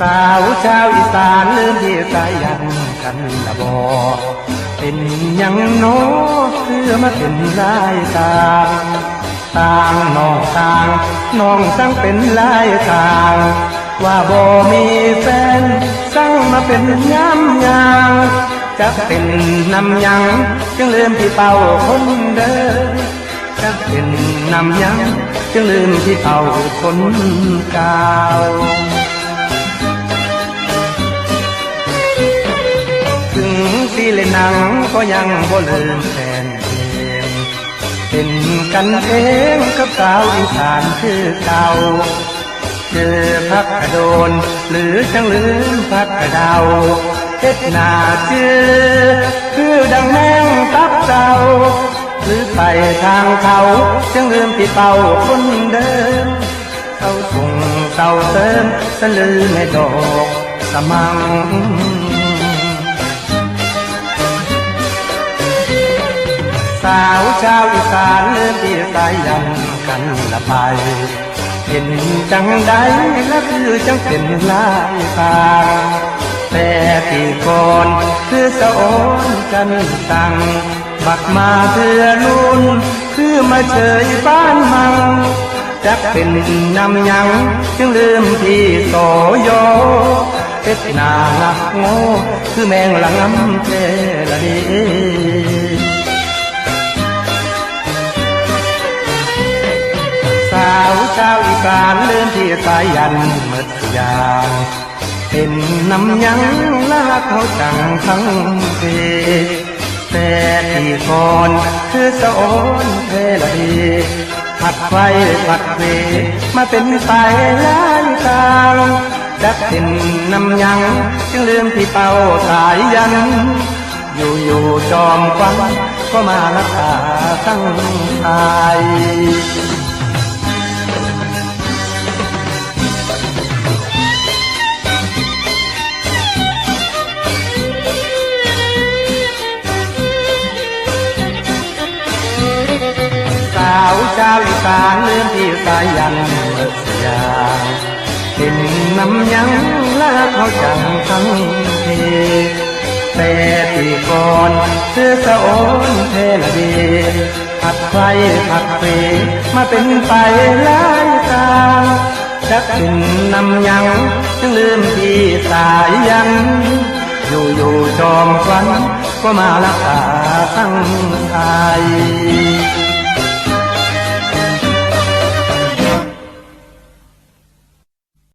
สาวชาวอีสานลืมที่สายันกันละบอเป็นยังโนคือมาเป็นลายตางต่างน้องต่างน้องสั่งเป็นลายทาง ว่าบ่มีแฟนสั่งมาเป็นย้ำยางจะเป็นนำยังจึงลืมที่เป่าคนเดินจะเป็นนำยังจึงลืมที่เป่าคนเก่า เล่นหนังก็ยังบ่ลืมแฟนเพลงเป็นกันเองกับสาวอีสานคือเก่าเจอพักกระโดน หรือจังลืมพักกระเดาเฮ็ดหน้าเจือคือดังแมงตับเจ้าหรือไปทางเขาจังลืมที่เป่าคนเดิมเขาส่งเต่าเติมสลือในดอกสมังาวชาวอีสานเลือที่สายยันกันละไปเห็นจังใดและคือจังเป็นลายตาแต่ที่ก่อนคือสะโอนกันตังบักมาเพื่อนุ่นคือมาเฉยบ้านมังจักเป็นนำยังจึงลืมที่โสโยเอ็ดหนาลักโง่คือแมงละงำเทละดี ชาวอีสานเลื่อนที่สายยันมดทุกอยางเป็นน้ำยังลากเขาจังทั้งเพแต่ที่ก่อนคือสะโอนเทลดีผัดไฟผัดเวมาเป็นไปหลายทางจักเป็นน้ำยังจึงลืมที่เป่าสายยัน อยู่อยู่ๆจอมควันก็มารักษาตั้งไทยาวชาวอีสานเลื่อนที่สายยันเมื่อยาเป็นน้ำยังและเขาจังทั้งเทแต่ที่ก่อนเสื้อสะโอนเทละดีผัดไฟผัดเฟมาเป็นไปหลายทางจะเป็นน้ำยังจึงลืมที่สายยันอยู่อยู่จอมควันก็มารักษาทั้งไทย